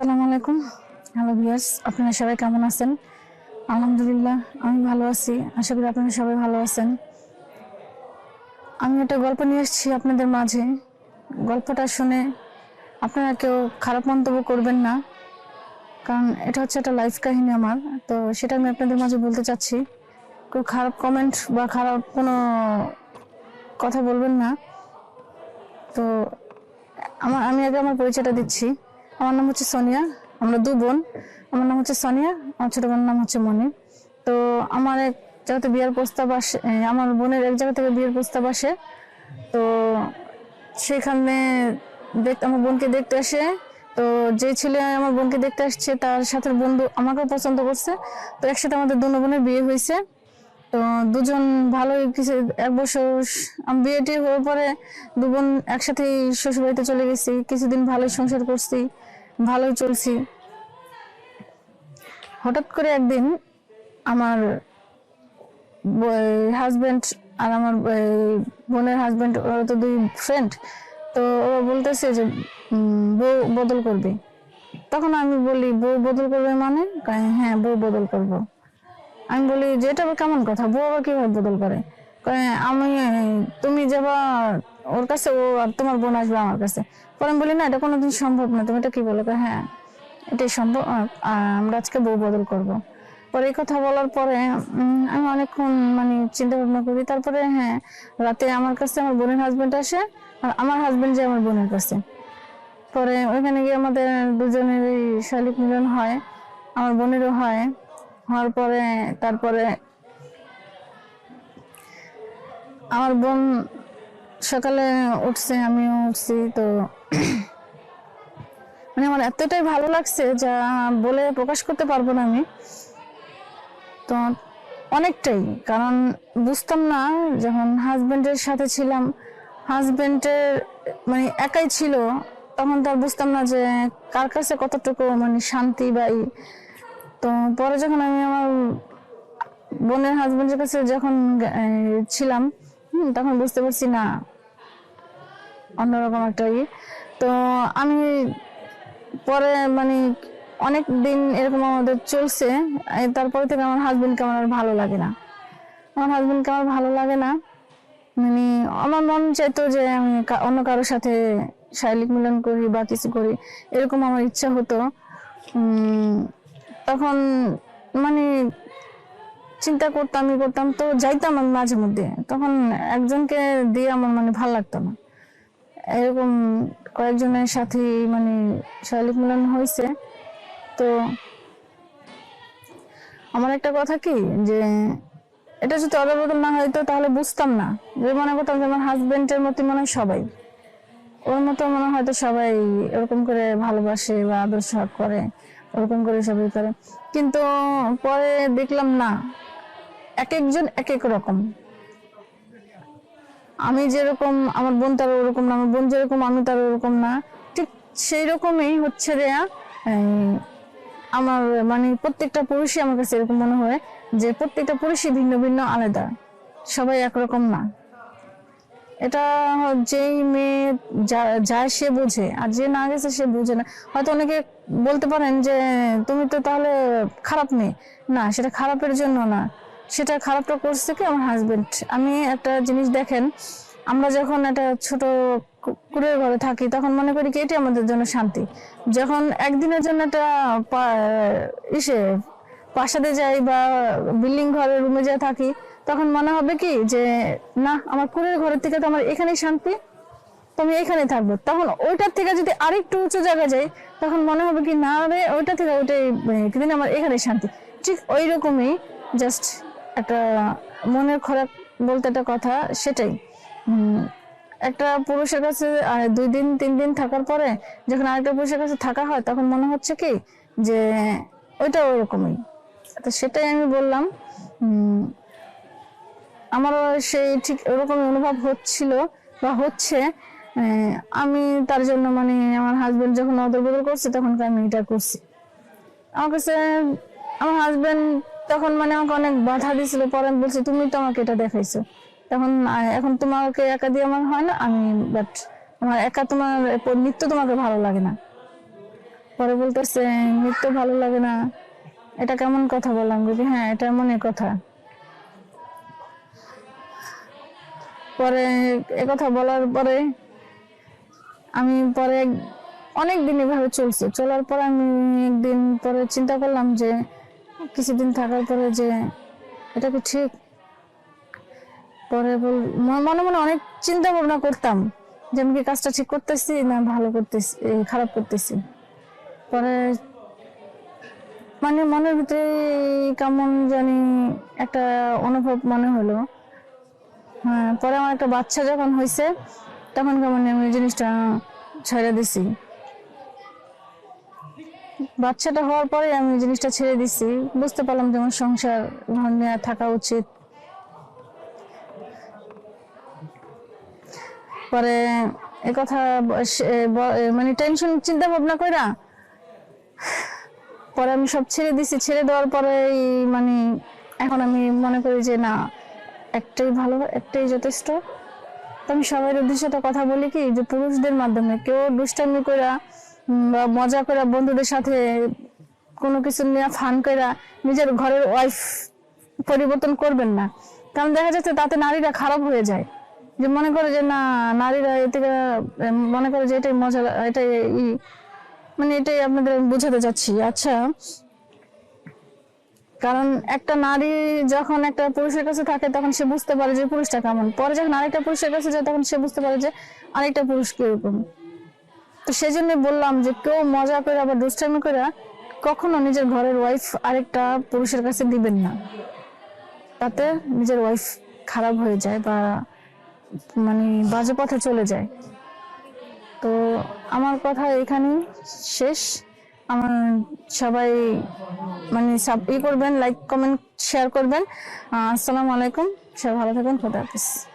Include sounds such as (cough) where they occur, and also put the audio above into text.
আসসালামু আলাইকুম। Hello viewers আপনারা সবাই কেমন আছেন? আলহামদুলিল্লাহ, আমি ভালো আছি। আশা করি আপনারা সবাই ভালো আছেন। আমি একটা গল্প নিয়ে এসেছি আপনাদের মাঝে। গল্পটা শুনে আপনারা কেউ খারাপ মন্তব্য করবেন না, কারণ এটা হচ্ছে একটা লাইফ কাহিনী আমার। তো সেটা আমি আপনাদের মাঝে বলতে চাচ্ছি। কেউ খারাপ কমেন্ট বা খারাপ কোনো কথা বলবেন না। তো আমার, আমি আগে আমার পরিচয়টা দিচ্ছি। আমার নাম হচ্ছে সোনিয়া, আমরা দু বোন। আমার নাম হচ্ছে সোনিয়া, আমার ছোট বোনের নাম হচ্ছে মনি। তো আমার এক জায়গাতে বিয়ের প্রস্তাব আসে আমার বোনের এক জায়গা থেকে বিয়ের প্রস্তাব আসে। তো সেখানে দেখ, আমার বোনকে দেখতে আসে। তো যে ছেলে আমার বোনকে দেখতে আসছে, তার সাথে বন্ধু আমাকেও পছন্দ করছে। তো একসাথে আমাদের দুনো বোনের বিয়ে হয়েছে। তো দুজন ভালোই কিছু, এক বছর বিয়েটি হওয়ার পরে দু বোন একসাথে শ্বশুরবাড়িতে চলে গেছি, কিছুদিন ভালোই সংসার করছি, ভালোই চলছি। হঠাৎ করে একদিন আমার হাজবেন্ড আর আমার বোনের হাজব্যান্ড ওরা তো দুই ফ্রেন্ড তো ওরা বলতেছে যে বউ বদল করবে। তখন আমি বলি, বউ বদল করবে মানে? হ্যাঁ বউ বদল করব। আমি বলি, যে এটা কেমন কথা? বউ আবার কীভাবে বদল করে? আমি, তুমি যাবা ওর কাছে, ও আর তোমার বোন আসবে আমার কাছে। পরে আমি বলি, না, এটা কোনোদিন সম্ভব না। তুমি এটা কি বলো? হ্যাঁ এটাই সম্ভব। আমরা আজকে বউ বদল করব। পরে এই কথা বলার পরে আমি অনেকক্ষণ মানে চিন্তা ভাবনা করি। তারপরে হ্যাঁ রাতে আমার কাছে আমার বোনের হাজবেন্ড আসে আর আমার হাজবেন্ড যায় আমার বোনের কাছে। পরে ওইখানে গিয়ে আমাদের দুজনের শালিক মিলন হয়, আমার বোনেরও হয়। হওয়ার পরে তারপরে আমার বোন সকালে উঠছে, আমিও উঠছি, তো (clears throat) মানে আমার এতটাই ভালো লাগছে যা বলে প্রকাশ করতে পারব না আমি তো অনেকটাই, কারণ বুঝতাম না যখন হাজবেন্ডের সাথে ছিলাম হাজবেন্ডের মানে একাই ছিল, তখন তার বুঝতাম না যে কার কাছে কতটুকু মানে শান্তি বা। তো পরে যখন আমি আমার বোনের হাজবেন্ডের কাছে যখন ছিলাম তখন বুঝতে পারছি না, অন্যরকম একটা ই তো আমি পরে মানে অনেক দিন এরকম আমাদের চলছে তারপরে থেকে আমার হাজবেন্ডকে আমার আর ভালো লাগে না। আমার হাজবেন্ডকে আমার ভালো লাগে না। মানে আমার মন চাইতো যে আমি অন্য কারোর সাথে শারীরিক মিলন করি বা কিছু করি, এরকম আমার ইচ্ছা হতো। তখন মানে চিন্তা করতাম, ই করতাম, তো যাইতাম আমি মাঝে মধ্যে। তখন একজনকে দিয়ে আমার মানে ভালো লাগতো না। এরকম কয়েকজনের সাথে মানে শারীরিক মিলন হয়েছে। তো আমার একটা কথা কি, যে এটা যদি অদল না হয়তো তাহলে বুঝতাম না। যে মনে করতাম যে আমার হাজবেন্ডের মতো মনে হয় সবাই। ওর মতো মনে হয় হয়তো সবাই এরকম করে ভালোবাসে বা আদর্শ করে ওরকম করে সবাই করে। কিন্তু পরে দেখলাম না এক একজন এক এক রকম। আমি যেরকম আমার বোন তার ওরকম না, আমার বোন যেরকম, আমি তার ওরকম না। ঠিক সেই রকমই হচ্ছে রে আমার মানে প্রত্যেকটা পুরুষই আমার কাছে এরকম মনে হয় যে প্রত্যেকটা পুরুষই ভিন্ন ভিন্ন, আলাদা। সবাই একরকম না। এটা যেই মেয়ে যা- যায় সে বোঝে, আর যে না গেছে সে বুঝে না। হয়তো অনেকে বলতে পারেন যে, তুমি তো তাহলে খারাপ মেয়ে। না, সেটা খারাপের জন্য না। সেটা খারাপটা করছে কি আমার হাজবেন্ড আমি একটা জিনিস দেখেন, আমরা যখন একটা ছোট কু- কুড়ের ঘরে থাকি, তখন মনে করি কি এটি আমাদের জন্য শান্তি। যখন একদিনের জন্য একটা ইসে বাসাতে যাই বা বিল্ডিং ঘরে রুমে যাই থাকি তখন মনে হবে কি যে, না, আমার কুড়ের ঘরের থেকে তো আমার এখানেই শান্তি তো আমি এখানে থাকব। তখন ওইটার থেকে যদি আরেকটু উঁচু জায়গায় যাই, তখন মনে হবে কি, না রে, ওইটা থেকে ওইটাই কিন্তু আমার এখানে শান্তি। ঠিক ওই রকমই জাস্ট একটা মনের খোরাক বলতে একটা কথা সেটাই। একটা পুরুষের কাছে দুই দিন, তিন দিন থাকার পরে যখন আরেকটা পুরুষের কাছে থাকা হয়, তখন মনে হচ্ছে কি যে ওইটা ওরকমই। তো সেটাই আমি বললাম। আমারও সেই ঠিক ওরকম অনুভব হচ্ছিল বা হচ্ছে আমি তার জন্য মানে আমার হাজবেন্ড যখন অদল বদল করছে তখন আমি এটা করছি। আমার কাছে, আমার হাজবেন্ড তখন মানে আমাকে অনেক বাধা দিছিল পরে আমি বলছি, তুমি তো আমাকে এটা দেখাইছো। তখন এখন তোমাকে একা দিয়ে আমার হয় না, আমি বাট আমার একা তোমার নৃত্য তোমাকে ভালো লাগে না। পরে বলতেছে, নৃত্য ভালো লাগে না। এটা কেমন কথা বললাম? দিদি হ্যাঁ এটা এমনই কথা। পরে কথা বলার পরে আমি পরে অনেক দিন এভাবে চলছে। চলার পর আমি একদিন পরে চিন্তা করলাম যে, কিছুদিন থাকার পরে যে, এটা কি ঠিক? পরে বল মনে মনে অনেক চিন্তা ভাবনা করতাম যে, আমি কি কাজটা ঠিক করতেছি না ভালো করতেছি খারাপ করতেছি? পরে মানে মনের ভিতরে কেমন জানি একটা অনুভব মনে হলো। হ্যাঁ পরে আমার একটা বাচ্চা যখন হয়েছে তখন কেমন আমি ওই জিনিসটা ছেড়ে দিছি। বাচ্চাটা হওয়ার পরে আমি জিনিসটা ছেড়ে দিছি। বুঝতে পারলাম যে আমার সংসার ঘর নিয়ে থাকা উচিত। পরে এ কথা মানে টেনশন চিন্তা ভাবনা কইরা পরে আমি সব ছেড়ে দিছি। ছেড়ে দেওয়ার পরে মানে এখন আমি মনে করি যে না একটাই ভালো একটাই যথেষ্ট। আমি সবার উদ্দেশ্যে তো কথা বলি কি যে পুরুষদের মাধ্যমে কেউ দুষ্টামি উম, বা মজা কইরা বন্ধুদের সাথে কোনো কিছু নিয়ে ফান কইরা নিজের ঘরের ওয়াইফ পরিবর্তন করবেন না। কারণ দেখা যাচ্ছে তাতে নারীরা খারাপ হয়ে যায়। যে মনে করে যে না নারীরা এ থেকে মনে করে যে এটাই মজা এটাই মানে এটাই আপনাদের বোঝাতে চাচ্ছি। আচ্ছা কারণ একটা নারী যখন একটা পুরুষের কাছে থাকে, তখন সে বুঝতে পারে যে পুরুষটা কেমন। পরে যখন আরেকটা পুরুষের কাছে যায়, তখন সে বুঝতে পারে যে আরেকটা পুরুষ কীরকম। তো সেই জন্য বললাম যে কেউ মজা করে আবার দুষ্টামি করে কখনো নিজের ঘরের ওয়াইফ আরেকটা পুরুষের কাছে দিবেন না। তাতে নিজের ওয়াইফ খারাপ হয়ে যায় বা মানে বাজে পথে চলে যায়। তো আমার কথা এখানেই শেষ। আমার সবাই মানে সব ই করবেন লাইক কমেন্ট শেয়ার করবেন। আসসালামু আলাইকুম। সবাই ভালো থাকবেন। খোদা হাফিজ।